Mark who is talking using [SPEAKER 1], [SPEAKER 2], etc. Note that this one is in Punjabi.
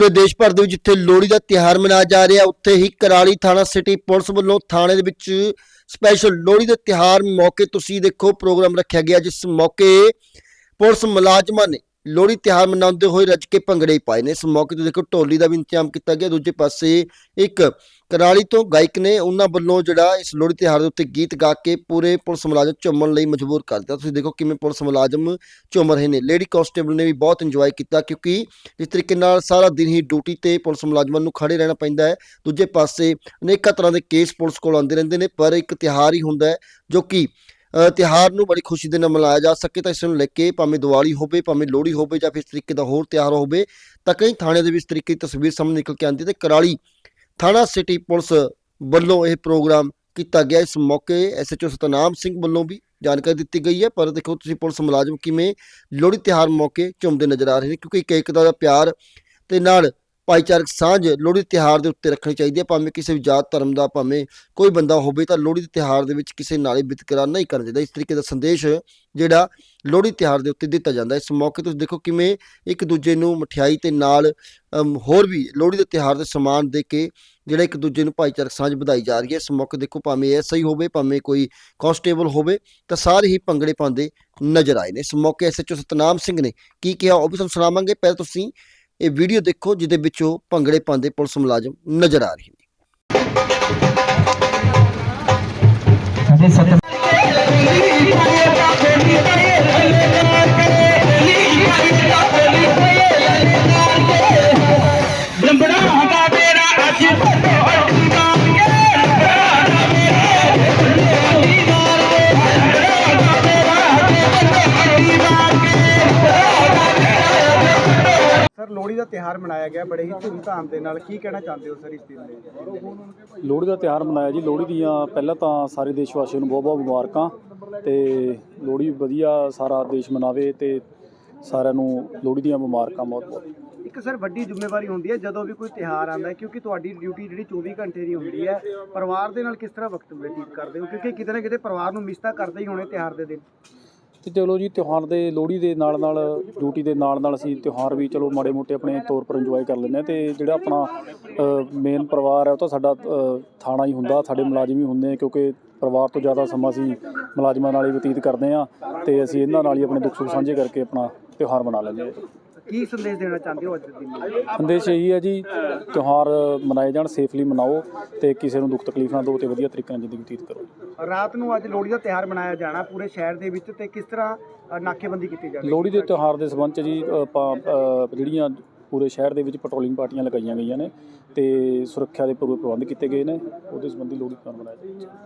[SPEAKER 1] ਪੂਰੇ ਦੇਸ਼ ਭਰ ਦੇ ਵਿੱਚ ਜਿੱਥੇ ਲੋਹੜੀ ਦਾ ਤਿਉਹਾਰ ਮਨਾਇਆ ਜਾ ਰਿਹਾ, ਉੱਥੇ ਹੀ ਕਰਾਲੀ ਥਾਣਾ ਸਿਟੀ ਪੁਲਿਸ ਵੱਲੋਂ ਥਾਣੇ ਦੇ ਵਿੱਚ ਸਪੈਸ਼ਲ ਲੋਹੜੀ ਦੇ ਤਿਉਹਾਰ ਮੌਕੇ ਤੁਸੀਂ ਦੇਖੋ, ਪ੍ਰੋਗਰਾਮ ਰੱਖਿਆ ਗਿਆ, ਜਿਸ ਮੌਕੇ ਪੁਲਿਸ ਮੁਲਾਜ਼ਮਾਂ ਨੇ ਲੋਹੜੀ ਤਿਉਹਾਰ ਮਨਾਉਂਦੇ ਹੋਏ ਰੱਜ ਕੇ ਭੰਗੜੇ ਪਾਏ ਨੇ। ਇਸ ਮੌਕੇ ਤੇ ਦੇਖੋ ਢੋਲੀ ਦਾ ਵੀ ਇੰਤਜ਼ਾਮ ਕੀਤਾ ਗਿਆ। ਦੂਜੇ ਪਾਸੇ ਇੱਕ ਕਰਾਲੀ ਤੋਂ ਗਾਇਕ ਨੇ ਉਹਨਾਂ ਵੱਲੋਂ ਜਿਹੜਾ ਇਸ ਲੋਹੜੀ ਤਿਉਹਾਰ ਦੇ ਉੱਤੇ ਗੀਤ ਗਾ ਕੇ ਪੂਰੇ ਪੁਲਿਸ ਮੁਲਾਜ਼ਮ ਝੁੰਮਣ ਲਈ ਮਜਬੂਰ ਕਰ ਦਿੱਤਾ। ਤੁਸੀਂ ਦੇਖੋ ਕਿਵੇਂ ਪੁਲਿਸ ਮੁਲਾਜ਼ਮ ਝੁੰਮ ਰਹੇ ਨੇ। ਲੇਡੀ ਕਾਂਸਟੇਬਲ ਨੇ ਵੀ ਬਹੁਤ ਇੰਜੋਏ ਕੀਤਾ ਕਿਉਂਕਿ ਜਿਸ ਤਰੀਕੇ ਨਾਲ ਸਾਰਾ ਦਿਨ ਹੀ ਡਿਊਟੀ ਤੇ ਪੁਲਿਸ ਮੁਲਾਜ਼ਮਾਂ ਨੂੰ ਖੜੇ ਰਹਿਣਾ ਪੈਂਦਾ ਹੈ। ਦੂਜੇ ਪਾਸੇ ਅਨੇਕਾਂ ਤਰ੍ਹਾਂ ਦੇ ਕੇਸ ਪੁਲਿਸ ਕੋਲ ਆਉਂਦੇ ਰਹਿੰਦੇ ਨੇ, ਪਰ ਇੱਕ ਤਿਹਾਰ ਹੀ ਹੁੰਦਾ ਹੈ ਜੋ ਕਿ ਅ, ਤਿਉਹਾਰ ਨੂੰ ਬੜੀ ਖੁਸ਼ੀ ਦੇ ਨਾਲ ਮਨਾਇਆ ਜਾ ਸਕੇ ਤਾਂ ਇਸ ਨੂੰ ਲੈ ਕੇ ਭਾਵੇਂ ਦੀਵਾਲੀ ਹੋਵੇ ਭਾਵੇਂ ਲੋਹੜੀ ਹੋਵੇ ਜਾਂ ਫਿਰ ਇਸ ਤਰੀਕੇ ਦਾ ਹੋਰ ਤਿਉਹਾਰ ਹੋਵੇ ਤਾਂ ਕਈ ਥਾਣੇ ਦੇ ਵਿੱਚ ਇਸ ਤਰੀਕੇ ਦੀ ਤਸਵੀਰ ਸਾਹਮਣੇ ਨਿਕਲ ਕੇ ਆਉਂਦੀ ਹੈ ਤੇ ਕਰਾਲੀ ਥਾਣਾ ਸਿਟੀ ਪੁਲਿਸ ਵੱਲੋਂ ਇਹ ਪ੍ਰੋਗਰਾਮ ਕੀਤਾ ਗਿਆ। ਇਸ ਮੌਕੇ ਐਸਐਚਓ ਸਤਨਾਮ ਸਿੰਘ ਵੱਲੋਂ ਵੀ ਜਾਣਕਾਰੀ ਦਿੱਤੀ ਗਈ ਹੈ ਪਰ ਦੇਖੋ ਤੁਸੀਂ ਪੁਲਿਸ ਮੁਲਾਜ਼ਮ ਕਿਵੇਂ ਲੋਹੜੀ ਤਿਉਹਾਰ ਮੌਕੇ ਝੁੰਮਦੇ ਨਜ਼ਰ ਆ ਰਹੇ ਨੇ ਕਿਉਂਕਿ ਇੱਕ ਇੱਕ ਦਾ ਪਿਆਰ ਤੇ ਨਾਲ ਭਾਈਚਾਰਕ ਸਾਂਝ ਲੋਹੜੀ ਤਿਉਹਾਰ ਦੇ ਉੱਤੇ ਰੱਖਣੀ ਚਾਹੀਦੀ ਹੈ। ਭਾਵੇਂ ਕਿਸੇ ਵੀ ਜਾਤ ਧਰਮ ਦਾ, ਭਾਵੇਂ ਕੋਈ ਬੰਦਾ ਹੋਵੇ ਤਾਂ ਲੋਹੜੀ ਦੇ ਤਿਉਹਾਰ ਦੇ ਵਿੱਚ ਕਿਸੇ ਨਾਲ ਹੀ ਵਿਤਕਰਾ ਨਹੀਂ ਕਰਨਾ ਚਾਹੀਦਾ। ਇਸ ਤਰੀਕੇ ਦਾ ਸੰਦੇਸ਼ ਜਿਹੜਾ ਲੋਹੜੀ ਤਿਉਹਾਰ ਦੇ ਉੱਤੇ ਦਿੱਤਾ ਜਾਂਦਾ ਇਸ ਮੌਕੇ ਤੁਸੀਂ ਦੇਖੋ ਕਿਵੇਂ ਇੱਕ ਦੂਜੇ ਨੂੰ ਮਠਿਆਈ ਤੇ ਨਾਲ ਹੋਰ ਵੀ ਲੋਹੜੀ ਦੇ ਤਿਉਹਾਰ ਦੇ ਸਮਾਨ ਦੇ ਕੇ ਜਿਹੜਾ ਇੱਕ ਦੂਜੇ ਨੂੰ ਭਾਈਚਾਰਕ ਸਾਂਝ ਵਧਾਈ ਜਾ ਰਹੀ ਹੈ। ਇਸ ਮੌਕੇ ਦੇਖੋ ਭਾਵੇਂ ਐਸਆਈ ਹੋਵੇ, ਭਾਵੇਂ ਕੋਈ ਕਾਂਸਟੇਬਲ ਹੋਵੇ ਤਾਂ ਸਾਰੇ ਹੀ ਭੰਗੜੇ ਪਾਉਂਦੇ ਨਜ਼ਰ ਆਏ ਨੇ। ਇਸ ਮੌਕੇ ਐਸਐਚਓ ਸਤਨਾਮ ਸਿੰਘ ਨੇ ਕੀ ਕਿਹਾ ਉਹ ਵੀ ਤੁਹਾਨੂੰ ਸੁਣਾਵਾਂਗੇ। ਪਹਿਲਾਂ ਤੁਸੀਂ ਇਹ ਵੀਡੀਓ ਦੇਖੋ, ਜਿਹਦੇ ਵਿੱਚ ਉਹ ਭੰਗੜੇ ਪਾਉਂਦੇ ਪੁਲਿਸ ਮੁਲਾਜ਼ਮ ਨਜ਼ਰ ਆ ਰਹੇ ਨੇ।
[SPEAKER 2] ਅਜੇ ਸਤ
[SPEAKER 3] ਦਾ
[SPEAKER 4] ਤਿਹਾਰ ਮਨਾਇਆ ਗਿਆ ਬੜੇ ਹੀ ਧੂਮਧਾਮ ਦੇ ਨਾਲ ਕੀ ਕਹਿਣਾ ਚਾਹੁੰਦੇ ਹੋ ਸਰ ਇਸ ਦਿਨ ਦੇ?
[SPEAKER 5] ਲੋਹੜੀ ਦਾ ਤਿਉਹਾਰ ਮਨਾਇਆ ਜੀ ਲੋਹੜੀ ਦੀਆਂ ਪਹਿਲਾਂ ਤਾਂ ਸਾਰੇ ਦੇਸ਼ ਵਾਸੀਆਂ ਨੂੰ ਬਹੁਤ ਬਹੁਤ ਮੁਬਾਰਕਾਂ ਤੇ ਲੋਹੜੀ ਵਧੀਆ ਸਾਰਾ ਦੇਸ਼ ਮਨਾਵੇ ਤੇ ਸਾਰਿਆਂ ਨੂੰ ਲੋਹੜੀ ਦੀਆਂ ਮੁਬਾਰਕਾਂ ਬਹੁਤ ਬਹੁਤ।
[SPEAKER 4] ਇੱਕ ਸਰ ਵੱਡੀ ਜ਼ਿੰਮੇਵਾਰੀ ਹੁੰਦੀ ਹੈ ਜਦੋਂ ਵੀ ਕੋਈ ਤਿਹਾਰ ਆਉਂਦਾ ਕਿਉਂਕਿ ਤੁਹਾਡੀ ਡਿਊਟੀ ਜਿਹੜੀ 24 ਘੰਟੇ ਦੀ ਹੁੰਦੀ ਹੈ ਪਰਿਵਾਰ ਦੇ ਨਾਲ ਕਿਸ ਤਰ੍ਹਾਂ ਵਕਤ ਬਤੀਤ ਕਰਦੇ ਹੋ? ਕਿਉਂਕਿ ਕਿਤੇ ਨਾ ਕਿਤੇ ਪਰਿਵਾਰ ਨੂੰ ਮਿਸ ਤਾਂ ਕਰਦੇ ਹੀ ਹੋਣੇ ਤਿਹਾਰ ਦੇ ਦਿਨ।
[SPEAKER 5] ਤੇ ਚਲੋ ਜੀ, ਤਿਉਹਾਰ ਦੇ ਲੋਹੜੀ ਦੇ ਨਾਲ ਨਾਲ, ਡਿਊਟੀ ਦੇ ਨਾਲ ਨਾਲ ਅਸੀਂ ਤਿਉਹਾਰ ਵੀ ਚਲੋ ਮਾੜੇ ਮੋਟੇ ਆਪਣੇ ਤੌਰ ਪਰ ਇੰਜੋਏ ਕਰ ਲੈਂਦੇ ਹਾਂ ਤੇ ਜਿਹੜਾ ਆਪਣਾ ਮੇਨ ਪਰਿਵਾਰ ਹੈ ਉਹ ਤਾਂ ਸਾਡਾ ਥਾਣਾ ਹੀ ਹੁੰਦਾ, ਸਾਡੇ ਮੁਲਾਜ਼ਮ ਹੀ ਹੁੰਦੇ ਆ ਕਿਉਂਕਿ ਪਰਿਵਾਰ ਤੋਂ ਜ਼ਿਆਦਾ ਸਮਾਂ ਅਸੀਂ ਮੁਲਾਜ਼ਮਾਂ ਨਾਲ ਹੀ ਬਤੀਤ ਕਰਦੇ ਹਾਂ ਤੇ ਅਸੀਂ ਇਹਨਾਂ ਨਾਲ ਹੀ ਆਪਣੇ ਦੁੱਖ ਸੁੱਖ ਸਾਂਝੇ ਕਰਕੇ ਆਪਣਾ ਤਿਉਹਾਰ ਮਨਾ ਲੈਂਦੇ ਹਾਂ।
[SPEAKER 4] ਕੀ ਸੰਦੇਸ਼ ਦੇਣਾ ਚਾਹੁੰਦੇ ਹੋ ਅੱਜ ਦੇ ਦਿਨ
[SPEAKER 5] ਸੰਦੇਸ਼ ਇਹੀ ਹੈ ਜੀ ਤਿਉਹਾਰ ਮਨਾਏ ਜਾਣ ਸੇਫਲੀ ਮਨਾਓ ਤੇ ਕਿਸੇ ਨੂੰ ਦੁੱਖ ਤਕਲੀਫ ਨਾ ਦਿਓ ਤੇ ਵਧੀਆ ਤਰੀਕੇ ਨਾਲ ਜ਼ਿੰਦਗੀ ਬਤੀਤ ਕਰੋ।
[SPEAKER 4] ਰਾਤ ਨੂੰ ਅੱਜ ਲੋਹੜੀ ਦਾ ਤਿਹਾਰ ਮਨਾਇਆ ਜਾਣਾ ਪੂਰੇ ਸ਼ਹਿਰ ਦੇ ਵਿੱਚ ਤੇ ਕਿਸ ਤਰ੍ਹਾਂ ਨਾਕੇਬੰਦੀ ਕੀਤੀ ਜਾਣੀ
[SPEAKER 5] ਲੋਹੜੀ ਦੇ ਤਿਉਹਾਰ ਦੇ ਸੰਬੰਧ ਚ ਜੀ ਆਪਾਂ ਜਿਹੜੀਆਂ ਪੂਰੇ ਸ਼ਹਿਰ ਦੇ ਵਿੱਚ ਪੈਟਰੋਲਿੰਗ ਪਾਰਟੀਆਂ ਲਗਾਈਆਂ ਗਈਆਂ ਨੇ ਤੇ ਸੁਰੱਖਿਆ ਦੇ ਪੂਰੇ ਪ੍ਰਬੰਧ ਕੀਤੇ ਗਏ ਨੇ ਉਹਦੇ ਸੰਬੰਧੀ ਲੋਹੜੀ ਤਿਉਹਾਰ ਮਨਾਇਆ ਜਾਂਦਾ